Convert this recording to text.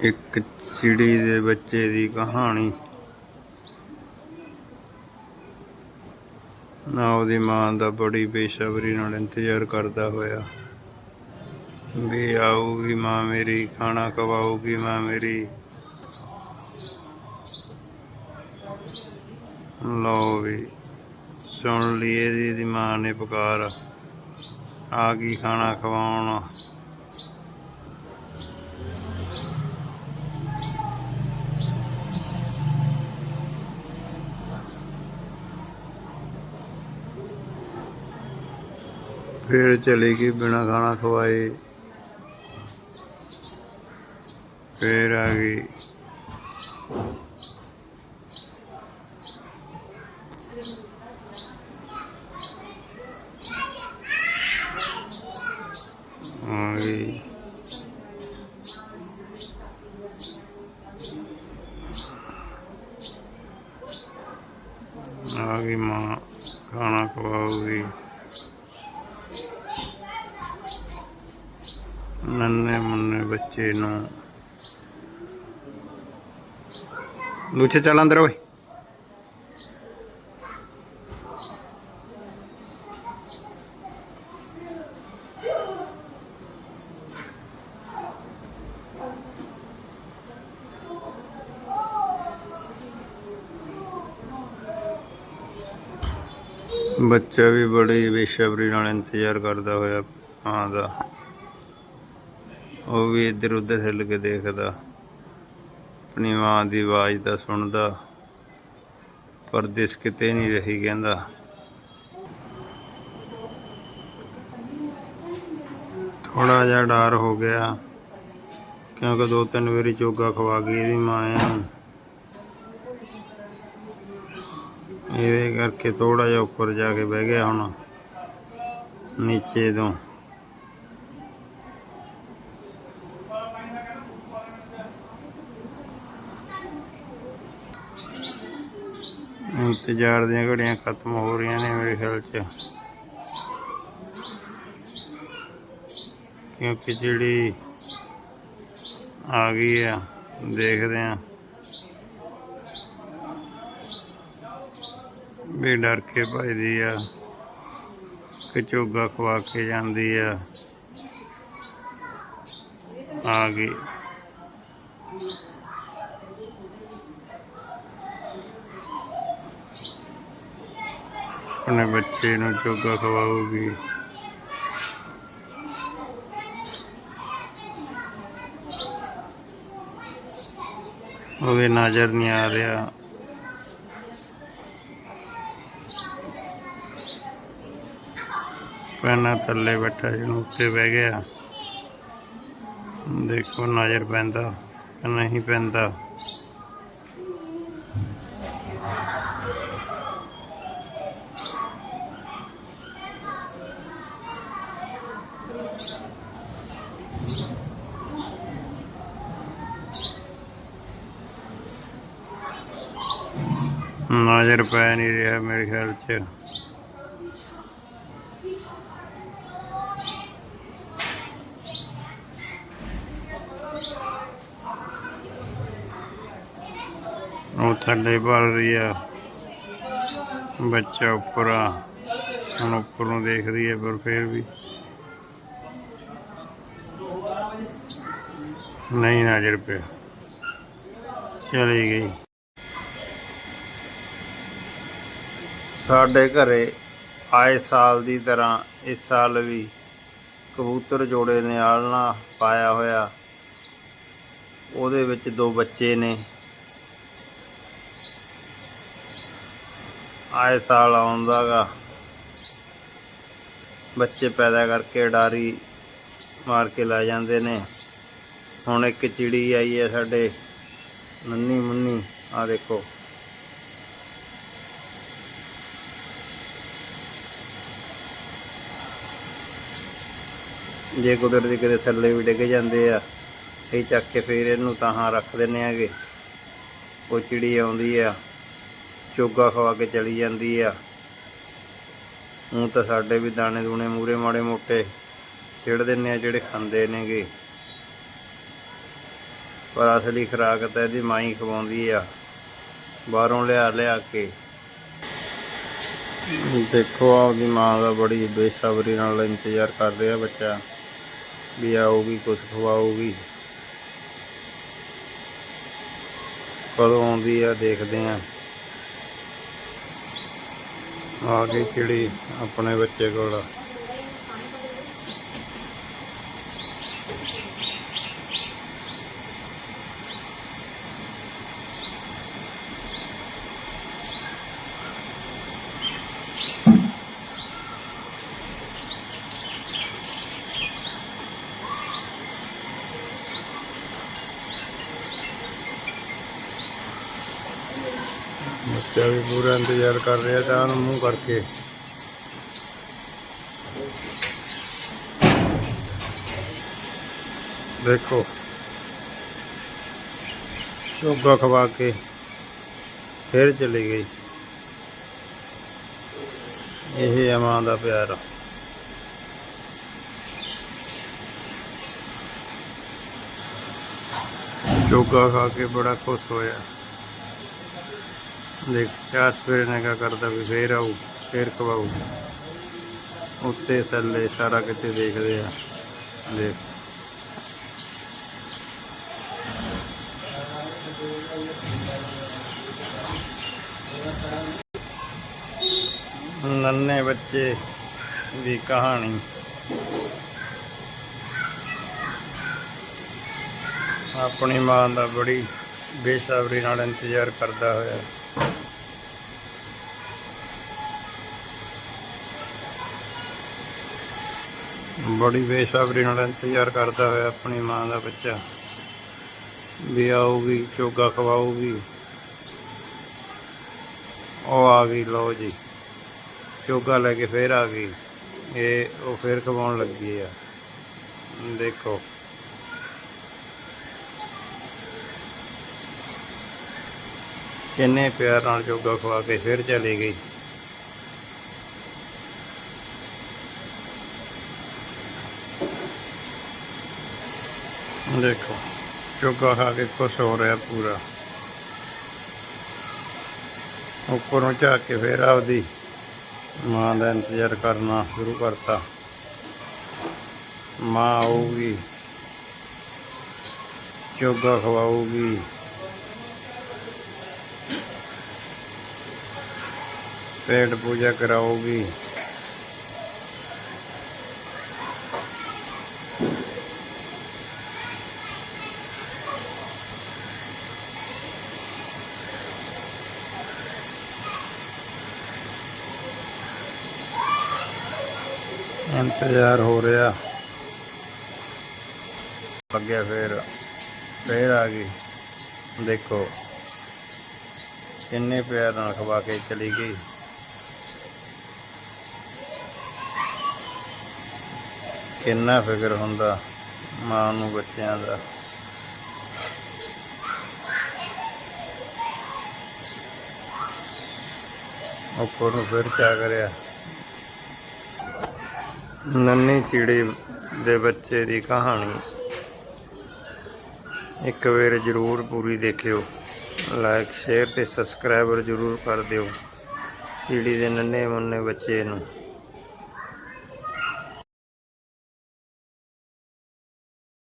ਇੱਕ ਚਿੜੀ ਦੇ ਬੱਚੇ ਦੀ ਕਹਾਣੀ। ਨਾ ਉਹਦੀ ਮਾਂ ਦਾ ਬੜੀ ਬੇਸਬਰੀ ਨਾਲ ਇੰਤਜ਼ਾਰ ਕਰਦਾ ਹੋਇਆ। ਵੀ ਆਊਗੀ ਮਾਂ ਮੇਰੀ, ਖਾਣਾ ਖਵਾਊਗੀ ਮਾਂ ਮੇਰੀ। ਲਓ ਵੀ, ਸੁਣ ਲਈ ਇਹਦੀ ਮਾਂ ਨੇ ਪੁਕਾਰ। ਆ ਗਈ ਖਾਣਾ ਖਵਾਉਣ। ਫਿਰ ਚਲੀ ਗਈ, ਬਿਨਾ ਖਾਣਾ ਖਵਾਏ। ਫਿਰ ਆ ਗਈ। ਆ ਗਈ। ਆ ਗਈ ਮਾਂ, ਖਾਣਾ ਖਵਾਉਗੀ ਨੰਨੇ ਮੁੰਨੇ ਬੱਚੇ ਨੂੰ। ਲੂਚੇ ਚੱਲ ਅੰਦਰ ਓਏ। ਬੱਚਾ ਵੀ ਬੜੀ ਬੇਸ਼ਬਰੀ ਨਾਲ ਇੰਤਜ਼ਾਰ ਕਰਦਾ ਹੋਇਆ, ਮਾਂ ਦਾ। ਉਹ ਵੀ ਇੱਧਰ ਉੱਧਰ ਹਿੱਲ ਕੇ ਦੇਖਦਾ। ਆਪਣੀ ਮਾਂ ਦੀ ਆਵਾਜ਼ ਦਾ ਸੁਣਦਾ, ਪਰ ਦਿਸ ਕਿਤੇ ਨਹੀਂ ਰਹੀ ਕਹਿੰਦਾ। ਥੋੜਾ ਜਿਹਾ ਡਰ ਹੋ ਗਿਆ, ਕਿਉਂਕਿ ਦੋ ਤਿੰਨ ਵਾਰੀ ਚੋਗਾ ਖਵਾ ਗਈ ਇਹਦੀ ਮਾਂ ਨੂੰ ਇਹਦੇ ਕਰਕੇ ਥੋੜਾ ਜਿਹਾ ਉੱਪਰ ਜਾ ਕੇ ਬਹਿ ਗਿਆ ਹੁਣ, ਨੀਚੇ ਤੋਂ। ਇੰਤਜ਼ਾਰ ਦੀਆਂ ਘੜੀਆਂ ਖਤਮ ਹੋ ਰਹੀਆਂ ਨੇ ਮੇਰੇ ਖਿਆਲ 'ਚ। ਕਿਉਂਕਿ ਜਿਹੜੀ ਆ ਗਈ ਆ, ਦੇਖਦੇ ਆ। ਵੀ ਡਰ ਕੇ ਭਜਦੀ ਆ, ਕਿ ਚੋਗਾ ਖਵਾ ਕੇ ਜਾਂਦੀ ਆ। ਆ ਗਈ। ਆਪਣੇ ਬੱਚੇ ਨੂੰ ਚੋਗਾ ਖਵਾਉਗੀ ਉਹਦੇ ਨਜ਼ਰ ਨਹੀਂ ਆ ਰਿਹਾ। ਪੈਨਾ ਥੱਲੇ ਬੈਠਾ ਜਿਹਨੂੰ ਉੱਤੇ ਬਹਿ ਗਿਆ। ਦੇਖੋ ਨਜ਼ਰ ਪੈਂਦਾ ਨਹੀਂ ਪੈਂਦਾ। ਨਜ਼ਰ ਪੈ ਨਹੀਂ ਰਿਹਾ ਮੇਰੇ ਖਿਆਲ 'ਚ। ਉਹ ਥੱਲੇ ਭਰ ਰਹੀ ਆ। ਬੱਚਾ ਉੱਪਰ ਆ। ਹੁਣ ਉੱਪਰ ਨੂੰ ਦੇਖਦੀ ਹੈ ਪਰ ਫਿਰ ਵੀ। ਨਹੀਂ ਨਜ਼ਰ ਪਿਆ। ਚਲੀ ਗਈ। ਸਾਡੇ ਘਰੇ ਆਏ ਸਾਲ ਦੀ ਤਰ੍ਹਾਂ ਇਸ ਸਾਲ ਵੀ ਕਬੂਤਰ ਜੋੜੇ ਨੇ ਆਲਣਾ ਪਾਇਆ ਹੋਇਆ। ਉਹਦੇ ਵਿੱਚ ਦੋ ਬੱਚੇ ਨੇ। ਆਏ ਸਾਲ ਆਉਂਦਾਗਾ ਬੱਚੇ ਪੈਦਾ ਕਰਕੇ ਡਾਰੀ ਮਾਰ ਕੇ ਲੈ ਜਾਂਦੇ ਨੇ। ਹੁਣ ਇੱਕ ਚਿੜੀ ਆਈ ਹੈ ਸਾਡੇ। ਨੰਨੀ ਮੁੰਨੀ ਆ ਦੇਖੋ। ਜੇ ਕੁਦਰਤੀ ਕਿਤੇ ਥੱਲੇ ਵੀ ਡਿੱਗ ਜਾਂਦੇ ਆ ਇਹ ਚੱਕ ਕੇ ਫੇਰ ਇਹਨੂੰ ਤਾਹਾਂ ਰੱਖ ਦਿੰਨੇ ਆਗੇ। ਉਹ ਚਿੜੀ ਆਉਂਦੀ ਆ, ਚੋਗਾ ਖਵਾ ਕੇ ਚਲੀ ਜਾਂਦੀ ਆ। ਹੁਣ ਤਾਂ ਸਾਡੇ ਵੀ ਦਾਣੇ ਦੂਣੇ ਮੂਰੇ ਮਾੜੇ ਮੋਟੇ ਛੇੜ ਦਿੰਨੇ ਆ ਜਿਹੜੇ ਖਾਂਦੇ ਨੇਗੇ। ਪਰ ਅਸਲੀ ਖੁਰਾਕ ਤਾਂ ਇਹਦੀ ਮਾਂ ਹੀ ਖਵਾਉਂਦੀ ਆ। ਬਾਹਰੋਂ ਲਿਆ ਲਿਆ ਕੇ। ਦੇਖੋ, ਆਪਦੀ ਮਾਂ ਦਾ ਬੜੀ ਬੇਸਬਰੀ ਨਾਲ ਇੰਤਜ਼ਾਰ ਕਰ ਰਿਹਾ ਬੱਚਾ। ਵੀ ਆਊਗੀ ਕੁਝ ਖਵਾਊਗੀ। ਕਦੋਂ ਆਉਂਦੀ ਆ, ਦੇਖਦੇ ਆ। ਆ ਗਈ ਚਿੜੀ ਆਪਣੇ ਬੱਚੇ ਕੋਲ। ਬੱਚਾ ਵੀ ਪੂਰਾ ਇੰਤਜ਼ਾਰ ਕਰ ਰਿਹਾ ਤਾਂ ਨੂੰ ਮੂੰਹ ਕਰਕੇ। ਦੇਖੋ ਚੋਗਾ ਖਵਾ ਕੇ ਫਿਰ ਚਲੀ ਗਈ। ਇਹ ਹੈ ਮਾਂ ਦਾ ਪਿਆਰ ਚੋਗਾ ਖਾ ਕੇ ਬੜਾ ਖੁਸ਼ ਹੋਇਆ। ਦੇਖਿਆ ਚਾਰ ਸਵੇਰੇ ਨੇ ਕਾ ਕਰਦਾ ਵੀ ਫੇਰ ਆਊ, ਫੇਰ ਖਵਾਊ। ਉੱਤੇ ਥੱਲੇ ਸਾਰਾ ਕਿਤੇ ਦੇਖਦੇ ਆ, ਦੇਖ। ਨੰਨੇ ਬੱਚੇ ਦੀ ਕਹਾਣੀ। ਆਪਣੀ ਮਾਂ ਦਾ ਬੜੀ ਬੇਸਬਰੀ ਨਾਲ ਇੰਤਜ਼ਾਰ ਕਰਦਾ ਹੋਇਆ। ਬੜੀ ਬੇਸਬਰੀ ਨਾਲ ਇੰਤਜ਼ਾਰ ਕਰਦਾ ਹੋਇਆ ਆਪਣੀ ਮਾਂ ਦਾ ਬੱਚਾ। ਵੀ ਆਊਗੀ, ਚੋਗਾ ਖਵਾਊਗੀ। ਉਹ ਆ ਗਈ, ਲਓ ਜੀ। ਚੋਗਾ ਲੈ ਕੇ ਫੇਰ ਆ ਗਈ। ਇਹ, ਉਹ ਫੇਰ ਖਵਾਉਣ ਲੱਗੀ ਆ। ਦੇਖੋ। ਕਿੰਨੇ ਪਿਆਰ ਨਾਲ ਚੋਗਾ ਖਵਾ ਕੇ ਫੇਰ ਚਲੀ ਗਈ। ਦੇਖੋ, ਚੋਗਾ ਖਾ ਕੇ ਕੁਛ ਹੋ ਰਿਹਾ ਪੂਰਾ। ਉੱਪਰੋਂ ਝਾਕ ਕੇ ਫੇਰ ਆਪਦੀ ਮਾਂ ਦਾ ਇੰਤਜ਼ਾਰ ਕਰਨਾ ਸ਼ੁਰੂ ਕਰਤਾ। ਮਾਂ ਆਊਗੀ, ਚੋਗਾ ਖਵਾਊਗੀ। ਪੇਟ ਪੂਜਾ ਕਰਾਊਗੀ। ਇੰਤਜ਼ਾਰ ਹੋ ਰਿਹਾ। ਲੱਗਿਆ ਫੇਰ ਫੇਰ ਆ ਗਈ। ਦੇਖੋ, ਕਿੰਨੇ ਪਿਆਰ ਨਾਲ ਖਵਾ ਕੇ ਚਲੀ ਗਈ। ਕਿੰਨਾ ਫਿਕਰ ਹੁੰਦਾ ਮਾਂ ਨੂੰ ਬੱਚਿਆਂ ਦਾ। ਉੱਪਰ ਨੂੰ ਫਿਰ ਚਾ ਕਰਿਆ? ਨੰਨੀ ਚਿੜੀ ਦੇ ਬੱਚੇ ਦੀ ਕਹਾਣੀ। ਇੱਕ ਵਾਰ ਜ਼ਰੂਰ ਪੂਰੀ ਦੇਖਿਓ। ਲਾਈਕ ਸ਼ੇਅਰ ਤੇ ਸਬਸਕ੍ਰਾਈਬਰ ਜ਼ਰੂਰ ਕਰ ਦਿਓ। ਚਿੜੀ ਦੇ ਨੰਨੇ ਮੁੰਨੇ ਬੱਚੇ ਨੂੰ।